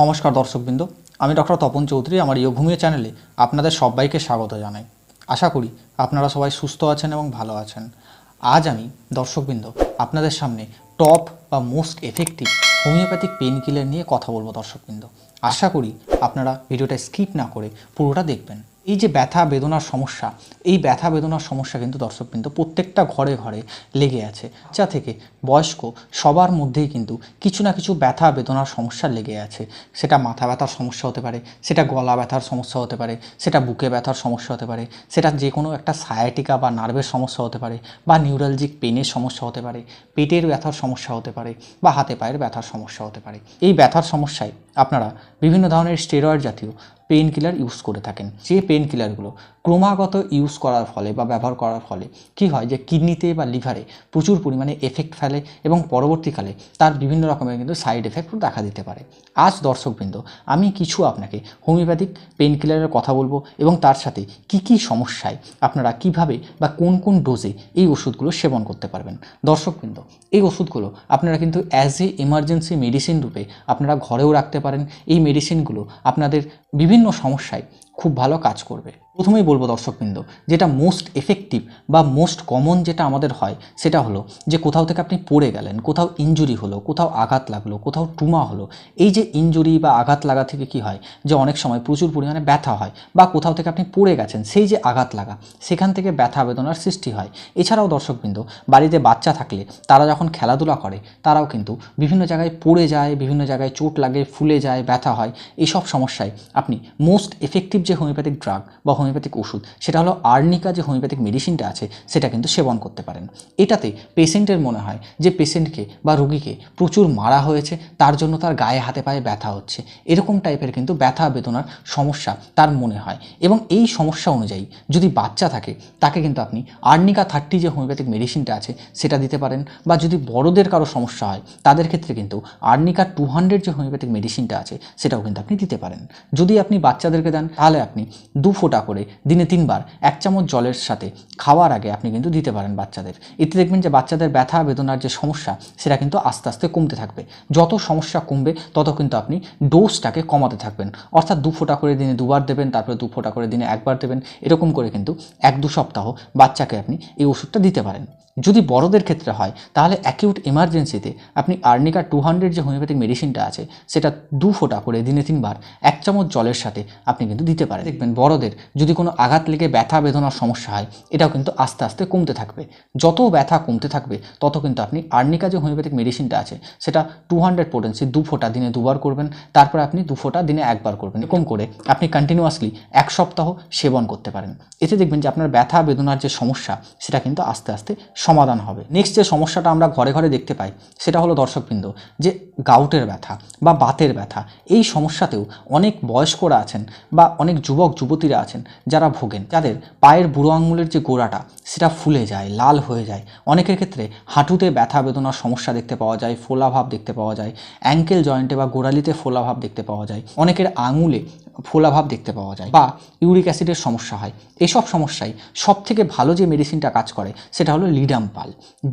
নমস্কার দর্শকবৃন্দ, আমি ডক্টর তপন চৌধুরী, আমার ইয়োঘুমিয়ে চ্যানেলে আপনাদের সবাইকে স্বাগত জানাই। আশা করি আপনারা সবাই সুস্থ আছেন এবং ভালো আছেন। আজ আমি, দর্শকবৃন্দ, আপনাদের সামনে টপ বা most effective homeopathic pain killer নিয়ে কথা বলব দর্শকবৃন্দ। আশা করি আপনারা ভিডিওটা স্কিপ না করে পুরোটা দেখবেন। এই যে ব্যথা বেদনার সমস্যা, এই ব্যথা বেদনার সমস্যা কিন্তু দর্শকবৃন্দ প্রত্যেকটা ঘরে ঘরে লেগে আছে। যা থেকে বয়স্ক সবার মধ্যেই কিন্তু কিছু না কিছু ব্যথা বেদনার সমস্যা লেগে আছে। সেটা মাথা ব্যথার সমস্যা হতে পারে, সেটা গলা ব্যথার সমস্যা হতে পারে, সেটা বুকে ব্যথার সমস্যা হতে পারে, সেটা যে কোনো একটা সায়াটিকা বা নার্ভের সমস্যা হতে পারে, বা নিউরালজিক পেনের সমস্যা হতে পারে, পেটের ব্যথার সমস্যা হতে পারে, বা হাতে পায়ের ব্যথার সমস্যা হতে পারে। এই ব্যথার সমস্যায় আপনারা বিভিন্ন ধরনের স্টেরয়েড জাতীয় পেন কিলার ইউজ করে থাকেন। যে পেন কিলারগুলো ক্রমাগত ইউজ করার ফলে বা ব্যবহার করার ফলে কি হয় যে কিডনিতে বা লিভারে প্রচুর পরিমাণে এফেক্ট ফেলে এবং পরবর্তীকালে তার বিভিন্ন রকমের কিন্তু সাইড এফেক্ট দেখা দিতে পারে। আজ দর্শকবৃন্দ, আমি কিছু আপনাকে হোমিওপ্যাথিক পেন কিলারের কথা বলব এবং তার সাথে কি কি সমস্যায় আপনারা কীভাবে বা কোন কোন ডোজে এই ওষুধগুলো সেবন করতে পারবেন। দর্শকবৃন্দ, এই ওষুধগুলো আপনারা কিন্তু অ্যাজ এ এমার্জেন্সি মেডিসিন রূপে আপনারা ঘরেও রাখতে পারেন। এই মেডিসিনগুলো আপনাদের বিভিন্ন সমস্যায় খুব ভালো কাজ করবে। প্রথমেই বলব দর্শকবৃন্দ, যেটা মোস্ট এফেক্টিভ বা মোস্ট কমন যেটা আমাদের হয়, সেটা হলো যে কোথাও থেকে আপনি পড়ে গেলেন, কোথাও ইঞ্জুরি হলো, কোথাও আঘাত লাগল, কোথাও টুমা হলো, এই যে ইঞ্জুরি বা আঘাত লাগা থেকে কি হয়? যে অনেক সময় প্রচুর পরিমাণে ব্যথা হয় বা কোথাও থেকে আপনি পড়ে গেছেন, সেই যে আঘাত লাগা, সেখান থেকে ব্যথা বেদনার সৃষ্টি হয়। এছাড়াও দর্শকবৃন্দ, বাড়িতে বাচ্চা থাকলে তারা যখন খেলাধুলা করে, তারাও কিন্তু বিভিন্ন জায়গায় পড়ে যায়, বিভিন্ন জায়গায় চোট লাগে, ফুলে যায়, ব্যথা হয় এইসব সমস্যায় আপনি মোস্ট এফেক্টিভ যে হোমিওপ্যাথিক ড্রাগ বা হোমিওপ্যাথিক ওষুধ, সেটা হলো আর্নিকা যে হোমিওপ্যাথিক মেডিসিনটা আছে, সেটা কিন্তু সেবন করতে পারেন। এটাতে পেশেন্টের মনে হয় যে পেশেন্টকে বা রুগীকে প্রচুর মারা হয়েছে, তার জন্য তার গায়ে হাতে পায়ে ব্যথা হচ্ছে। এরকম টাইপের কিন্তু ব্যথা বেদনার সমস্যা তার মনে হয়। এবং এই সমস্যা অনুযায়ী যদি বাচ্চা থাকে, তাকে কিন্তু আপনি আর্নিকা থার্টি যে হোমিওপ্যাথিক মেডিসিনটা আছে, সেটা দিতে পারেন। বা যদি বড়দের কারও সমস্যা হয়, তাদের ক্ষেত্রে কিন্তু আর্নিকা টু হান্ড্রেড যে হোমিওপ্যাথিক মেডিসিনটা আছে, সেটাও কিন্তু আপনি দিতে পারেন। যদি আপনি বাচ্চাদেরকে দেন, তাহলে আপনি দু ফোঁটা করে দিনে তিনবার এক চামচ জলের সাথে খাওয়ার আগে আপনি কিন্তু দিতে পারেন বাচ্চাদের। এতে দেখবেন যে বাচ্চাদের ব্যথা, বেদনার যে সমস্যা, সেটা কিন্তু আস্তে আস্তে কমতে থাকবে। যত সমস্যা কমবে, তত কিন্তু আপনি ডোজটাকে কমাতে থাকবেন। অর্থাৎ দু ফোঁটা করে দিনে দুবার দেবেন, তারপরে দু ফোঁটা করে দিনে একবার দেবেন। এরকম করে কিন্তু এক দু সপ্তাহ বাচ্চাকে আপনি এই ওষুধটা দিতে পারেন। যদি বড়দের ক্ষেত্রে হয়, তাহলে অ্যাকিউট এমার্জেন্সিতে আপনি আর্নিকা টু হান্ড্রেড যে হোমিওপ্যাথিক মেডিসিনটা আছে, সেটা দু ফোঁটা করে দিনে তিনবার, এক চামচ জলের সাথে আপনি কিন্তু দিতে পারেন। দেখবেন বড়দের যদি কোনো আঘাত লেগে ব্যথা, বেদনার সমস্যা হয়, এটাও কিন্তু আস্তে আস্তে কমতে থাকবে। যত ব্যথা কমতে থাকবে, তত কিন্তু আপনি আর্নিকা যে হোমিওপ্যাথিক মেডিসিনটা আছে, সেটা টু হান্ড্রেড পোটেন্সি দু ফোঁটা দিনে দুবার করবেন, তারপরে আপনি দু ফোঁটা দিনে একবার করবেন। এরকম করে আপনি কন্টিনিউয়াসলি এক সপ্তাহ সেবন করতে পারেন। এতে দেখবেন যে আপনার ব্যথা, বেদনার যে সমস্যা, সেটা কিন্তু আস্তে আস্তে সমাধান হবে। নেক্সট যে সমস্যাটা আমরা ঘরে ঘরে দেখতে পাই, সেটা হলো দর্শকবৃন্দ, যে গাউটের ব্যথা বা বাতের ব্যথা, এই সমস্যাতেও অনেক বয়স্করা আছেন বা অনেক যুবক, যুবতীরা আছেন যারা ভোগেন। যাদের পায়ের বুড়ো আঙুলের যে গোড়াটা, সেটা ফুলে যায়, লাল হয়ে যায়। অনেকের ক্ষেত্রে হাঁটুতে ব্যথা বেদনার সমস্যা দেখতে পাওয়া যায় ফোলাভাব দেখতে পাওয়া যায় অ্যাঙ্কেল জয়েন্টে বা গোড়ালিতে ফোলাভাব দেখতে পাওয়া যায়। অনেকের আঙুলে ফোলাভাব দেখতে পাওয়া যায় বা ইউরিক অ্যাসিডের সমস্যা হয়। এসব সমস্যায় সব থেকে ভালো যে মেডিসিনটা কাজ করে সেটা হলো লিডাম্পাল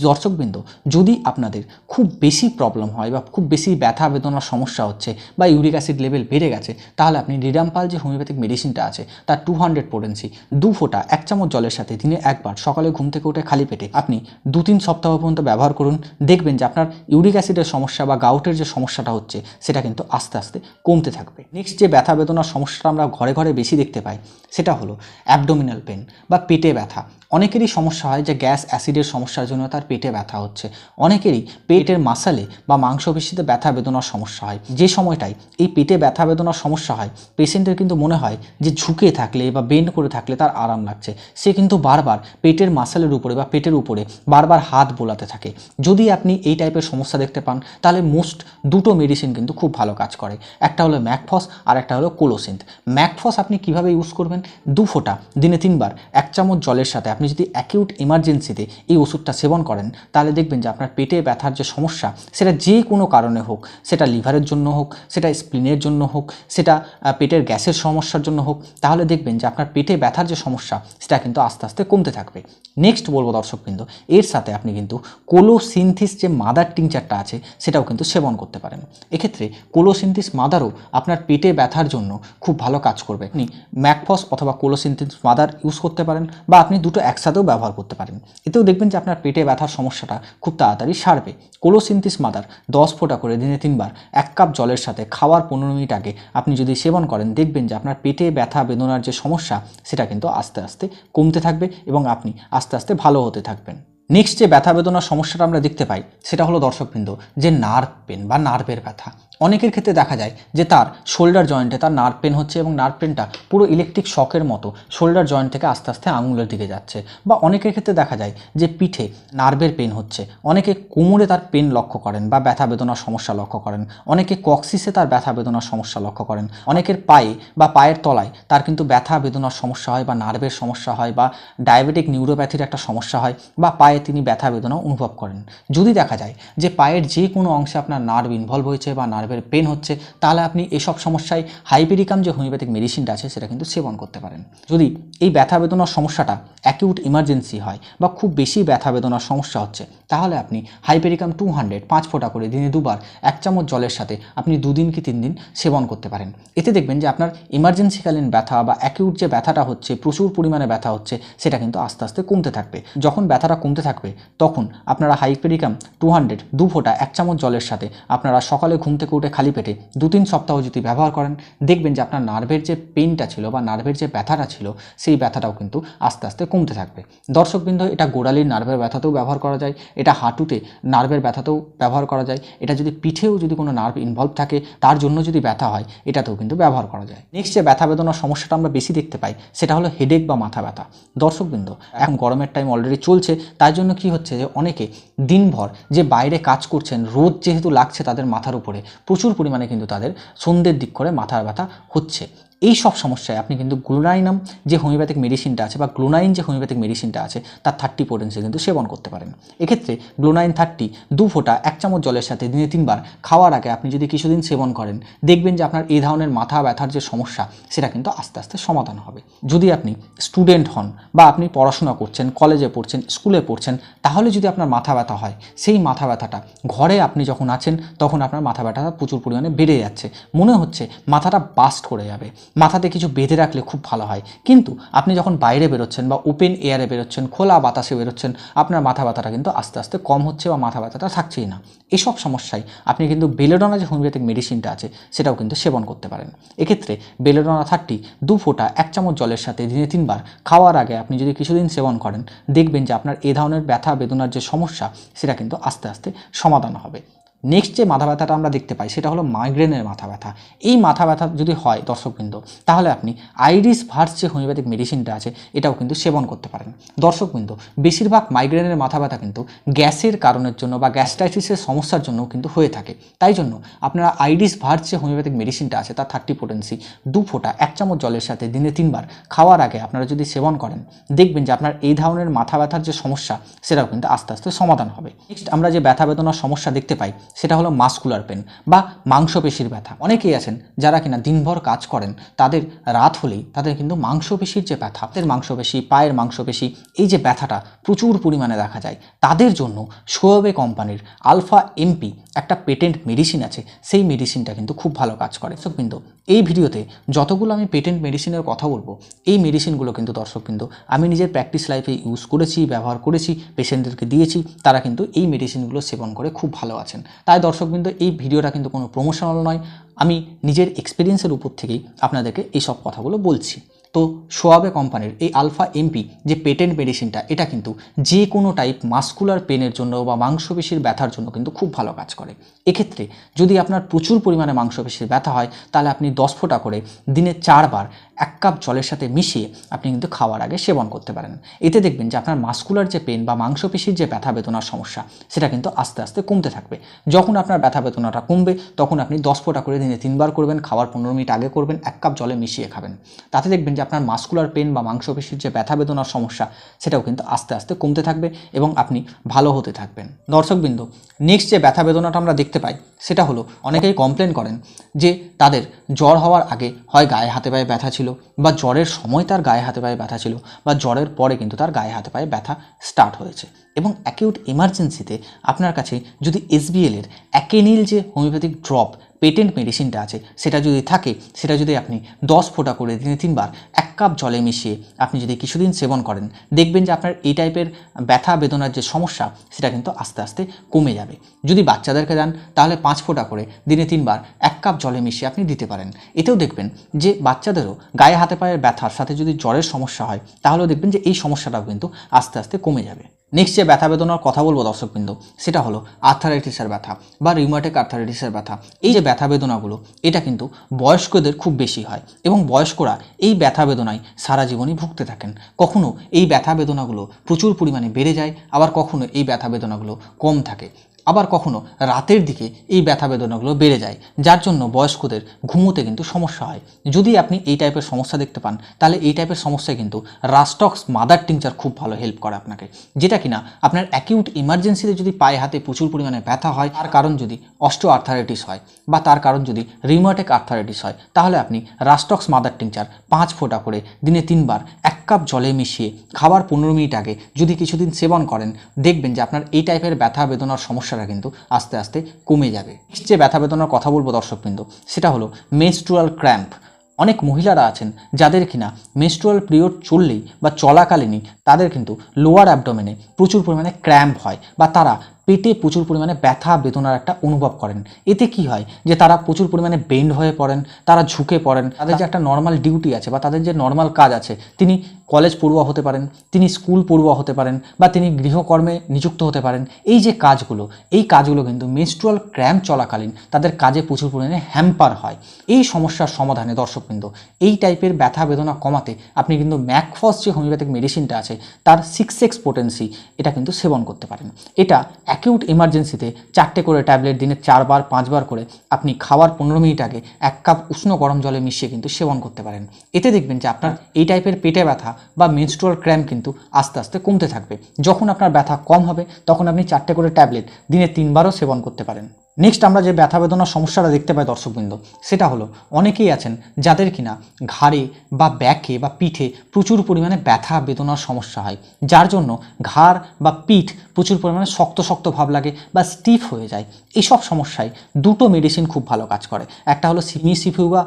দর্শকবৃন্দ, যদি আপনাদের খুব বেশি প্রবলেম হয় বা খুব বেশি ব্যথা বেদনার সমস্যা হচ্ছে বা ইউরিক অ্যাসিড লেভেল বেড়ে গেছে, তাহলে আপনি লিডাম্পাল যে হোমিওপ্যাথিক মেডিসিনটা আছে, তার টু হান্ড্রেড পোটেন্সি দু ফোঁটা, এক চামচ জলের সাথে দিনে একবার সকালে ঘুম থেকে উঠে খালি পেটে আপনি দু তিন সপ্তাহ পর্যন্ত ব্যবহার করুন। দেখবেন যে আপনার ইউরিক অ্যাসিডের সমস্যা বা গাউটের যে সমস্যাটা হচ্ছে, সেটা কিন্তু আস্তে আস্তে কমতে থাকবে। নেক্সট যে ব্যথা বেদনার সমস্যাটা আমরা ঘরে ঘরে বেশি দেখতে পাই, সেটা হলো অ্যাবডোমিনাল পেন বা পেটে ব্যথা। অনেকেরই সমস্যা হয় যে গ্যাস অ্যাসিডের সমস্যার জন্য তার পেটে ব্যথা হচ্ছে। অনেকেরই পেটের মাসালে বা মাংসপেশিতে ব্যথা বেদনার সমস্যা হয়। যে সময়টায় এই পেটে ব্যথা বেদনার সমস্যা হয়, পেশেন্টের কিন্তু মনে হয় যে ঝুঁকে থাকলে বা বেন্ড করে থাকলে তার আরাম লাগছে। সে কিন্তু বারবার পেটের মাসালের উপরে বা পেটের উপরে বারবার হাত বোলাতে থাকে। যদি আপনি এই টাইপের সমস্যা দেখতে পান, তাহলে মোস্ট দুটো মেডিসিন কিন্তু খুব ভালো কাজ করে। একটা হলো ম্যাকফস আর একটা হলো কোলোসিন। কোলোসিন্থ ম্যাকফস আপনি কীভাবে ইউজ করবেন? দু ফোঁটা, দিনে তিনবার, এক চামচ জলের সাথে। আপনি যদি অ্যাকিউট ইমার্জেন্সিতে এই ওষুধটা সেবন করেন, তাহলে দেখবেন যে আপনার পেটে ব্যথার যে সমস্যা, সেটা যে কোনো কারণে হোক, সেটা লিভারের জন্য হোক, সেটা স্প্লিনের জন্য হোক, সেটা পেটের গ্যাসের সমস্যার জন্য হোক, তাহলে দেখবেন যে আপনার পেটে ব্যথার যে সমস্যা, সেটা কিন্তু আস্তে আস্তে কমতে থাকবে। নেক্সট বলব দর্শকবৃন্দ এর সাথে আপনি কিন্তু কোলোসিনথিস যে মাদার টিংচারটা আছে, সেটাও কিন্তু সেবন করতে পারেন। এক্ষেত্রে কোলোসিনথিস মাদারও আপনার পেটে ব্যথার জন্য খুব ভালো কাজ করবে। আপনি ম্যাকফস অথবা কোলোসিনথিস মাদার ইউজ করতে পারেন বা আপনি দুটো একসাথেও ব্যবহার করতে পারেন। এতেও দেখবেন যে আপনার পেটে ব্যথার সমস্যাটা খুব তাড়াতাড়ি সারবে। কোলোসিনথিস মাদার দশ ফোঁটা করে দিনে তিনবার এক কাপ জলের সাথে খাওয়ার পনেরো মিনিট আগে আপনি যদি সেবন করেন, দেখবেন যে আপনার পেটে ব্যথা, বেদনার যে সমস্যা, সেটা কিন্তু আস্তে আস্তে কমতে থাকবে এবং আপনি আস্তে আস্তে ভালো হতে থাকবেন। নেক্সট যে ব্যথা, বেদনার সমস্যাটা আমরা দেখতে পাই, সেটা হলো দর্শকবৃন্দ, যে নার্ভ পেন বা নার্ভের ব্যথা। অনেকের ক্ষেত্রে দেখা যায় যে তার শোল্ডার জয়েন্টে তার নার্ভ পেন হচ্ছে এবং নার্ভ পেনটা পুরো ইলেকট্রিক শকের মতো শোল্ডার জয়েন্ট থেকে আস্তে আস্তে আঙুলের দিকে যাচ্ছে। বা অনেকের ক্ষেত্রে দেখা যায় যে পিঠে নার্ভের পেন হচ্ছে। অনেকে কোমরে তার পেন লক্ষ্য করেন বা ব্যথা বেদনার সমস্যা লক্ষ্য করেন। অনেকে কক্সিসে তার ব্যথা বেদনার সমস্যা লক্ষ্য করেন। অনেকের পায়ে বা পায়ের তলায় তার কিন্তু ব্যথা বেদনার সমস্যা হয় বা নার্ভের সমস্যা হয় বা ডায়াবেটিক নিউরোপ্যাথির একটা সমস্যা হয় বা পায়ে তিনি ব্যথা বেদনা অনুভব করেন। যদি দেখা যায় যে পায়ের যে কোনো অংশে আপনার নার্ভ ইনভলভ হয়েছে বা নার্ভের পেন হচ্ছে, তাহলে আপনি এসব সমস্যায় হাইপেরিকাম যে হোমিওপ্যাথিক মেডিসিনটা আছে, সেটা কিন্তু সেবন করতে পারেন। যদি এই ব্যথা বেদনার সমস্যাটা অ্যাকিউট ইমার্জেন্সি হয় বা খুব বেশি ব্যথা বেদনার সমস্যা হচ্ছে, তাহলে আপনি হাইপেরিকাম টু হান্ড্রেড পাঁচ ফোঁটা করে দিনে দুবার এক চামচ জলের সাথে আপনি দুদিন কি তিন দিন সেবন করতে পারেন। এতে দেখবেন যে আপনার ইমার্জেন্সিকালীন ব্যথা বা অ্যাকিউট যে ব্যথাটা হচ্ছে, প্রচুর পরিমাণে ব্যথা হচ্ছে, সেটা কিন্তু আস্তে আস্তে কমতে থাকবে। যখন ব্যথাটা কমতে থাকবে, তখন আপনারা হাইপেরিকাম টু হান্ড্রেড দু ফোঁটা এক চামচ জলের সাথে আপনারা সকালে ঘুম থেকে উঠে খালি পেটে দু তিন সপ্তাহ যদি ব্যবহার করেন, দেখবেন যে আপনার নার্ভের যে পেনটা ছিল বা নার্ভের যে ব্যথাটা ছিল, সেই ব্যথাটাও কিন্তু আস্তে আস্তে কমতে থাকবে। দর্শকবৃন্দ, এটা গোড়ালির নার্ভের ব্যথাতেও ব্যবহার করা যায়, এটা হাঁটুতে নার্ভের ব্যথাতেও ব্যবহার করা যায়, এটা যদি পিঠেও যদি কোনো নার্ভ ইনভলভ থাকে, তার জন্য যদি ব্যথা হয়, এটাতেও কিন্তু ব্যবহার করা যায়। নেক্সট যে ব্যথা বেদনার সমস্যাটা আমরা বেশি দেখতে পাই, সেটা হলো হেডেক বা মাথা ব্যথা। দর্শকবৃন্দ, এখন গরমের টাইম অলরেডি চলছে, তার জন্য কি হচ্ছে যে, অনেকে দিনভর যে বাইরে কাজ করছেন, রোদ যেহেতু লাগছে তাদের মাথার উপরে প্রচুর পরিমাণে কিন্তু তাদের সন্ধ্যের দিক করে মাথার ব্যথা হচ্ছে। এই সব সমস্যায় আপনি কিন্তু গ্লুনাইনাম যে হোমিওপ্যাথিক মেডিসিনটা আছে বা গ্লুনাইন যে হোমিওপ্যাথিক মেডিসিনটা আছে, তার থার্টি পোটেন্সি কিন্তু সেবন করতে পারেন। এক্ষেত্রে গ্লুনাইন থার্টি দু ফোঁটা এক চামচ জলের সাথে দিনে তিনবার খাওয়ার আগে আপনি যদি কিছুদিন সেবন করেন, দেখবেন যে আপনার এই ধরনের মাথা ব্যথার যে সমস্যা, সেটা কিন্তু আস্তে আস্তে সমাধান হবে। যদি আপনি স্টুডেন্ট হন বা আপনি পড়াশোনা করছেন কলেজে পড়ছেন স্কুলে পড়ছেন, তাহলে যদি আপনার মাথা ব্যথা হয়, সেই মাথা ব্যথাটা ঘরে আপনি যখন আছেন, তখন আপনার মাথা ব্যথাটা প্রচুর পরিমাণে বেড়ে যাচ্ছে। মনে হচ্ছে মাথাটা বাস্ট করে যাবে। মাথাতে কিছু বেঁধে রাখলে খুব ভালো হয়। কিন্তু আপনি যখন বাইরে বেরোচ্ছেন বা ওপেন এয়ারে বেরোচ্ছেন, খোলা বাতাসে বেরোচ্ছেন, আপনার মাথা ব্যথাটা কিন্তু আস্তে আস্তে কম হচ্ছে বা মাথা ব্যথাটা থাকছেই না। এসব সমস্যায় আপনি কিন্তু বেলেডোনা যে হোমিওপ্যাথিক মেডিসিনটা আছে, সেটাও কিন্তু সেবন করতে পারেন। এক্ষেত্রে বেলেডোনা থার্টি দু ফোঁটা এক চামচ জলের সাথে দিনে তিনবার খাওয়ার আগে আপনি যদি কিছুদিন সেবন করেন, দেখবেন যে আপনার এ ধরনের ব্যথা, বেদনার যে সমস্যা, সেটা কিন্তু আস্তে আস্তে সমাধান হবে। নেক্সট যে মাথা ব্যথাটা আমরা দেখতে পাই, সেটা হলো মাইগ্রেনের মাথা ব্যথা। এই মাথা ব্যথা যদি হয় দর্শকবৃন্দ, তাহলে আপনি আইরিস ভার্স যে হোমিওপ্যাথিক মেডিসিনটা আছে, এটাও কিন্তু সেবন করতে পারেন। দর্শকবৃন্দ, বেশিরভাগ মাইগ্রেনের মাথা ব্যথা কিন্তু গ্যাসের কারণের জন্য বা গ্যাস্ট্রাইটিসের সমস্যার জন্য কিন্তু হয়ে থাকে। তাই জন্য আপনারা আইরিস ভার্স যে হোমিওপ্যাথিক মেডিসিনটা আছে, তার থার্টি পোটেন্সি দু ফোঁটা, এক চামচ জলের সাথে দিনে তিনবার খাওয়ার আগে আপনারা যদি সেবন করেন, দেখবেন যে আপনার এই ধরনের মাথা ব্যথার যে সমস্যা, সেটাও কিন্তু আস্তে আস্তে সমাধান হবে। নেক্সট আমরা যে ব্যথা বেদনার সমস্যা দেখতে পাই সেটা হলো মাস্কুলার পেন বা মাংসপেশির ব্যথা। অনেকেই আছেন যারা কিনা দিনভর কাজ করেন, তাদের রাত হলেই তাদের কিন্তু মাংসপেশির যে ব্যথা, হাতের মাংসপেশি, পায়ের মাংসপেশি, এই যে ব্যথাটা প্রচুর পরিমাণে দেখা যায়। তাদের জন্য শোয়েবে কোম্পানির আলফা এমপি একটা পেটেন্ট মেডিসিন আছে, সেই মেডিসিনটা কিন্তু খুব ভালো কাজ করে। দর্শকবৃন্দ এই ভিডিওতে যতগুলো আমি পেটেন্ট মেডিসিনের কথা বলব, এই মেডিসিনগুলো কিন্তু দর্শকবৃন্দ আমি নিজের প্র্যাকটিস লাইফে ইউজ করেছি, ব্যবহার করেছি, পেশেন্টদেরকে দিয়েছি, তারা কিন্তু এই মেডিসিনগুলো সেবন করে খুব ভালো আছেন। তাই দর্শকবৃন্দ, এই ভিডিওটা কিন্তু কোনো প্রমোশনাল নয়। আমি নিজের এক্সপিরিয়েন্সের উপর থেকেই আপনাদেরকে এই সব কথাগুলো বলছি। তো সোয়াবে কোম্পানির এই আলফা এমপি যে পেটেন্ট মেডিসিনটা এটা কিন্তু যে কোনো টাইপ মাস্কুলার পেনের জন্য বা মাংসপেশির ব্যথার জন্য কিন্তু খুব ভালো কাজ করে। এক্ষেত্রে যদি আপনার প্রচুর পরিমাণে মাংসপেশির ব্যথা হয়, তাহলে আপনি দশ ফোঁটা করে দিনে চারবার এক কাপ জলের সাথে মিশিয়ে আপনি কিন্তু খাওয়ার আগে সেবন করতে পারেন। এতে দেখবেন যে আপনার মাস্কুলার যে পেন বা মাংসপেশির যে ব্যথা বেদনার সমস্যা, সেটা কিন্তু আস্তে আস্তে কমতে থাকবে। যখন আপনার ব্যথা বেদনাটা কমবে, তখন আপনি দশ ফোঁটা করে দিনে তিনবার করবেন, খাওয়ার পনেরো মিনিট আগে করবেন, এক কাপ জলে মিশিয়ে খাবেন। তাতে দেখবেন যে আপনার মাস্কুলার পেন বা মাংসপেশির যে ব্যথা বেদনার সমস্যা, সেটাও কিন্তু আস্তে আস্তে কমতে থাকবে এবং আপনি ভালো হতে থাকবেন। দর্শকবৃন্দ নেক্সট যে ব্যথা বেদনাটা আমরা দেখতে পাই, সেটা হলো, অনেকেই কমপ্লেন করেন যে তাদের জ্বর হওয়ার আগে হয় গায়ে, হাতে পায়ে ব্যথা ছিল বা জ্বরের সময় তার গায়ে হাতে পায়ে ব্যথা ছিল বা জ্বরের পরে কিন্তু তার গায়ে হাতে পায়ে ব্যথা স্টার্ট হয়েছে। এবং অ্যাকিউট ইমার্জেন্সিতে আপনার কাছে যদি এসবিএলের অ্যাকেনিল যে হোমিওপ্যাথিক ড্রপ পেটেন্ট মেডিসিনটা আছে, সেটা যদি থাকে, সেটা যদি আপনি দশ ফোঁটা করে দিনে তিনবার এক কাপ জলে মিশিয়ে আপনি যদি কিছুদিন সেবন করেন, দেখবেন যে আপনার এই টাইপের ব্যথা বেদনার যে সমস্যা, সেটা কিন্তু আস্তে আস্তে কমে যাবে। যদি বাচ্চাদেরকে দেন, তাহলে পাঁচ ফোঁটা করে দিনে তিনবার এক কাপ জলে মিশিয়ে আপনি দিতে পারেন। এতেও দেখবেন যে বাচ্চাদেরও গায়ে, হাতে, পায়ের ব্যথার সাথে যদি জ্বরের সমস্যা হয়, তাহলেও দেখবেন যে এই সমস্যাটাও কিন্তু আস্তে আস্তে কমে যাবে। নেক্সট যে ব্যথা বেদনার কথা বলব দর্শকবৃন্দ, সেটা হলো আর্থারাইটিসের ব্যথা বা রিউমাটিক আর্থারাইটিসের ব্যথা। এই যে ব্যথা বেদনাগুলো, এটা কিন্তু বয়স্কদের খুব বেশি হয় এবং বয়স্করা এই ব্যথা বেদনায় সারা জীবনই ভুগতে থাকেন। কখনো এই ব্যথা বেদনাগুলো প্রচুর পরিমাণে বেড়ে যায়, আবার কখনো এই ব্যথা বেদনাগুলো কম থাকে। আবার কখনো রাতের দিকে এই ব্যথা বেদনাগুলো বেড়ে যায়, যার জন্য বয়স্কদের ঘুমোতে কিন্তু সমস্যা হয়। যদি আপনি এই টাইপের সমস্যা দেখতে পান, তাহলে এই টাইপের সমস্যায় কিন্তু রাস্টক্স মাদার টিংচার খুব ভালো হেল্প করে আপনাকে। যেটা কিনা আপনার অ্যাকিউট ইমার্জেন্সিতে যদি পায়ে হাতে প্রচুর পরিমাণে ব্যথা হয়, তার কারণ যদি অস্টো আর্থারাইটিস হয় বা তার কারণ যদি রিউমাটিক আর্থারাইটিস হয়, তাহলে আপনি রাস্টক্স মাদার টিংচার পাঁচ ফোঁটা করে দিনে তিনবার এক কাপ জলে মিশিয়ে খাবার পনেরো মিনিট আগে যদি কিছুদিন সেবন করেন, দেখবেন যে আপনার এই টাইপের ব্যথা বেদনার সমস্যাটা কিন্তু আস্তে আস্তে কমে যাবে। যে ব্যথা বেদনার কথা বলব দর্শকবৃন্দ, সেটা হলো মেনস্ট্রুয়াল ক্র্যাম্প অনেক মহিলারা আছেন যাদের কিনা মেনস্ট্রুয়াল পিরিয়ড চললেই বা চলাকালীনই তাদের কিন্তু লোয়ার অ্যাবডোমেনে প্রচুর পরিমাণে ক্র্যাম্প হয় বা তারা পেটে প্রচুর পরিমাণে ব্যথা, বেদনার একটা অনুভব করেন। এতে কি হয় যে তারা প্রচুর পরিমাণে বেন্ড হয়ে পড়েন, তারা ঝুঁকে পড়েন, তাদের যে একটা নর্মাল ডিউটি আছে বা তাদের যে নর্মাল কাজ আছে, তিনি কলেজ পড়ুয়া হতে পারেন, তিনি স্কুল পড়ুয়া হতে পারেন বা তিনি গৃহকর্মে নিযুক্ত হতে পারেন। এই যে কাজগুলো, এই কাজগুলো কিন্তু মেনস্ট্রুয়াল ক্র্যাম্প চলাকালীন তাদের কাজে প্রচুর পরিমাণে হ্যাম্পার হয়। এই সমস্যার সমাধানে দর্শকবৃন্দ এই টাইপের ব্যথা, বেদনা কমাতে আপনি কিন্তু ম্যাকফস যে হোমিওপ্যাথিক মেডিসিনটা আছে, তার সিক্স এক্স পোটেন্সি এটা কিন্তু সেবন করতে পারেন। এটা অ্যাকিউট ইমার্জেন্সিতে চারটে করে ট্যাবলেট দিনে চারবার, পাঁচবার করে আপনি খাওয়ার পনেরো মিনিট আগে এক কাপ উষ্ণ গরম জলে মিশিয়ে কিন্তু সেবন করতে পারেন। এতে দেখবেন যে আপনার এই টাইপের পেটে ব্যথা বা মেনস্ট্রুয়াল ক্র্যাম্প কিন্তু আস্তে আস্তে কমতে থাকবে। যখন আপনার ব্যথা কম হবে, তখন আপনি চারটে করে ট্যাবলেট দিনে তিনবারও সেবন করতে পারেন। নেক্সট আমরা যে ব্যথা বেদনার সমস্যাটা দেখতে পাই দর্শকবৃন্দ, সেটা হলো অনেকেই আছেন যাদের কিনা ঘাড়ে বা ব্যাকে বা পিঠে প্রচুর পরিমাণে ব্যথা বেদনার সমস্যা হয়, যার জন্য ঘাড় বা পিঠ প্রচুর পরিমাণে শক্ত শক্ত ভাব লাগে বা স্টিফ হয়ে যায়। এইসব সমস্যায় দুটো মেডিসিন খুব ভালো কাজ করে, একটা হলো সিমিসিফিউবা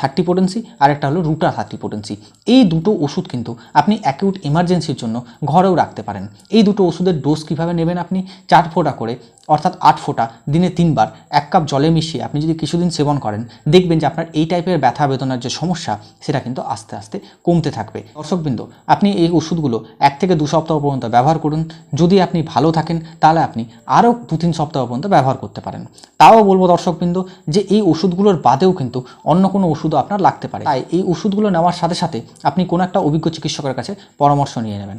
থার্টি পোটেন্সি আর একটা হলো রুটা থার্টি পোটেন্সি এই দুটো ওষুধ কিন্তু আপনি অ্যাকিউট ইমার্জেন্সির জন্য ঘরেও রাখতে পারেন। এই দুটো ওষুধের ডোজ কীভাবে নেবেন আপনি? চার ফোঁটা করে, অর্থাৎ আট ফোঁটা, দিনে তিনবার এক কাপ জলে মিশিয়ে আপনি যদি কিছুদিন সেবন করেন, দেখবেন যে আপনার এই টাইপের ব্যথা বেদনার যে সমস্যা, সেটা কিন্তু আস্তে আস্তে কমতে থাকবে। দর্শকবৃন্দ, আপনি এই ওষুধগুলো এক থেকে দু সপ্তাহ পর্যন্ত ব্যবহার করুন। যদি আপনি ভালো থাকেন, তাহলে আপনি আরও দু তিন সপ্তাহ পর্যন্ত ব্যবহার করতে পারেন। তাও বলব দর্শকবৃন্দ, যে এই ওষুধগুলোর বাদেও কিন্তু অন্য কোনো ওষুধও আপনার লাগতে পারে। তাই এই ওষুধগুলো নেওয়ার সাথে সাথে আপনি কোনো একটা অভিজ্ঞ চিকিৎসকের কাছে পরামর্শ নিয়ে নেবেন।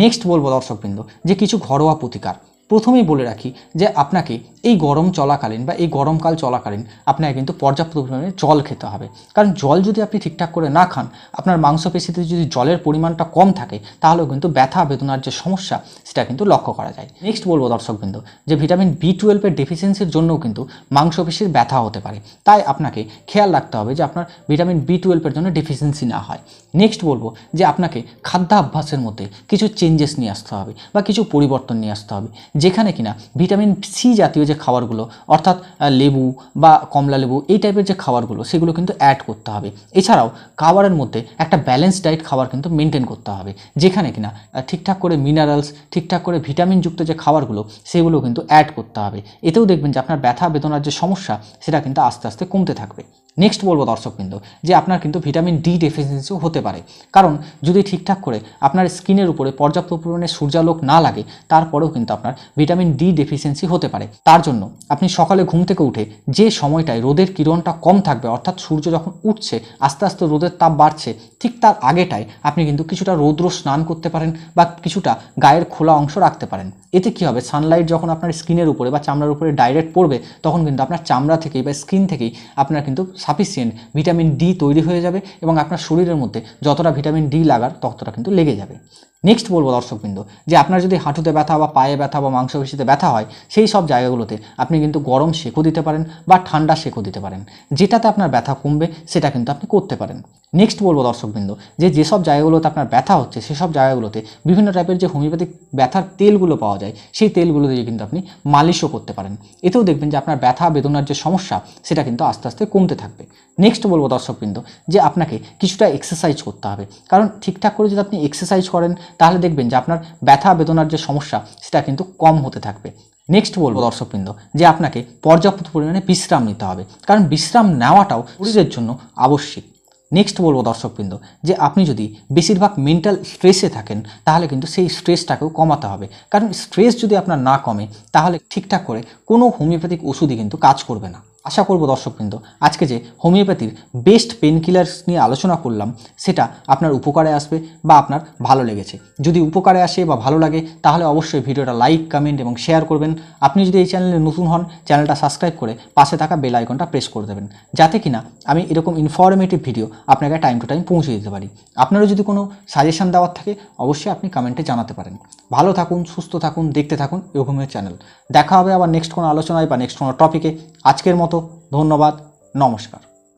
নেক্সট বলব দর্শকবৃন্দ, যে কিছু ঘরোয়া প্রতিকার। প্রথমেই বলে রাখি যে আপনাকে এই গরম চলাকালীন বা এই গরমকাল চলাকালীন আপনাকে কিন্তু পর্যাপ্ত পরিমাণে জল খেতে হবে। কারণ জল যদি আপনি ঠিকঠাক করে না খান, আপনার মাংসপেশিতে যদি জলের পরিমাণটা কম থাকে, তাহলেও কিন্তু ব্যথা, বেদনার যে সমস্যা, সেটা কিন্তু লক্ষ্য করা যায়। নেক্সট বলব দর্শকবৃন্দ, যে ভিটামিন বি টুয়েলভের ডেফিসিয়েন্সির জন্যও কিন্তু মাংসপেশির ব্যথা হতে পারে। তাই আপনাকে খেয়াল রাখতে হবে যে আপনার ভিটামিন বি টুয়েলভের জন্য ডেফিসিয়েন্সি না হয়। নেক্সট বলব যে আপনাকে খাদ্যাভ্যাসের মধ্যে কিছু চেঞ্জেস নিয়ে আসতে হবে বা কিছু পরিবর্তন নিয়ে আসতে হবে। যেখানে কিনা ভিটামিন সি জাতীয় যে খাবারগুলো, অর্থাৎ লেবু বা কমলা লেবু, এই টাইপের যে খাবারগুলো, সেগুলো কিন্তু অ্যাড করতে হবে। এছাড়াও, খাবারের মধ্যে একটা ব্যালেন্স ডায়েট খাবার কিন্তু মেনটেন করতে হবে, যেখানে কিনা ঠিকঠাক করে মিনারেলস ঠিকঠাক করে ভিটামিনযুক্ত যে খাবারগুলো, সেগুলো কিন্তু অ্যাড করতে হবে। এতেও দেখবেন যে আপনার ব্যথা, বেদনার যে সমস্যা, সেটা কিন্তু আস্তে আস্তে কমতে থাকবে। নেক্সট বলব দর্শকবৃন্দ, যে আপনার কিন্তু ভিটামিন ডি ডেফিসিয়েন্সিও হতে পারে। কারণ, যদি ঠিকঠাক করে আপনার স্কিনের উপরে পর্যাপ্ত পরিমাণে সূর্যালোক না লাগে, তারপরেও কিন্তু আপনার ভিটামিন ডি ডেফিসিয়েন্সি হতে পারে। তার জন্য আপনি সকালে ঘুম থেকে উঠে যে সময়টায় রোদের কিরণটা কম থাকবে, অর্থাৎ সূর্য যখন উঠছে, আস্তে আস্তে রোদের তাপ বাড়ছে, ঠিক তার আগেটায় আপনি কিন্তু কিছুটা রৌদ্র স্নান করতে পারেন বা কিছুটা গায়ের খোলা অংশ রাখতে পারেন। এতে কি হবে? সানলাইট যখন আপনার স্কিনের উপরে বা চামড়ার উপরে ডাইরেক্ট পড়বে, তখন কিন্তু আপনার চামড়া থেকেই বা স্কিন থেকেই আপনার কিন্তু সাফিসিয়েন্ট ভিটামিন ডি তৈরি হয়ে যাবে এবং আপনার শরীরের মধ্যে যতটা ভিটামিন ডি লাগার ততটা কিন্তু লেগে যাবে। নেক্সট বলব দর্শকবৃন্দ, যে আপনার যদি হাঁটুতে ব্যথা বা পায়ে ব্যথা বা মাংসপেশিতে ব্যথা হয়, সেই সব জায়গাগুলোতে আপনি কিন্তু গরম সেঁকো দিতে পারেন বা ঠান্ডা সেঁকো দিতে পারেন। যেটাতে আপনার ব্যথা কমবে, সেটা কিন্তু আপনি করতে পারেন। নেক্সট বলব দর্শকবৃন্দ, যে যেসব জায়গাগুলোতে আপনার ব্যথা হচ্ছে, সেসব জায়গাগুলোতে বিভিন্ন টাইপের যে হোমিওপ্যাথিক ব্যথার তেলগুলো পাওয়া যায়, সেই তেলগুলো দিয়ে কিন্তু আপনি মালিশও করতে পারেন। এতেও দেখবেন যে আপনার ব্যথা, বেদনার যে সমস্যা, সেটা কিন্তু আস্তে আস্তে কমতে থাকবে। নেক্সট বলব দর্শকবৃন্দ, যে আপনাকে কিছুটা এক্সারসাইজ করতে হবে। কারণ ঠিকঠাক করে যদি আপনি এক্সারসাইজ করেন তাহলে দেখবেন যে আপনার ব্যথা বেদনার যে সমস্যা, সেটা কিন্তু কম হতে থাকবে। নেক্সট বলব দর্শকবৃন্দ, যে আপনাকে পর্যাপ্ত পরিমাণে বিশ্রাম নিতে হবে। কারণ বিশ্রাম নেওয়াটাও শরীরের জন্য আবশ্যিক। নেক্সট বলব দর্শকবৃন্দ, যে আপনি যদি বেশিরভাগ মেন্টাল স্ট্রেসে থাকেন, তাহলে কিন্তু সেই স্ট্রেসটাকেও কমাতে হবে। কারণ স্ট্রেস যদি আপনার না কমে, তাহলে ঠিকঠাক করে কোনো হোমিওপ্যাথিক ওষুধই কিন্তু কাজ করবে না। আশা করব দর্শকবৃন্দ, আজকে যে হোমিওপ্যাথির বেস্ট পেন কিলার্স নিয়ে আলোচনা করলাম, সেটা আপনার উপকারে আসবে বা আপনার ভালো লেগেছে। যদি উপকারে আসে বা ভালো লাগে, তাহলে অবশ্যই ভিডিওটা লাইক, কমেন্ট এবং শেয়ার করবেন। আপনি যদি এই চ্যানেলে নতুন হন, চ্যানেলটা সাবস্ক্রাইব করে পাশে থাকা বেল আইকনটা প্রেস করে দেবেন, যাতে কিনা আমি এরকম ইনফরমেটিভ ভিডিও আপনাকে টাইম টু টাইম পৌঁছে দিতে পারি। আপনারও যদি কোনো সাজেশন দেওয়ার থাকে, অবশ্যই আপনি কমেন্টে জানাতে পারেন। ভালো থাকুন, সুস্থ থাকুন, দেখতে থাকুন এরকমের চ্যানেল। দেখা হবে আবার নেক্সট কোনো আলোচনায় বা নেক্সট কোনো টপিকে আজকের মতো ধন্যবাদ নমস্কার।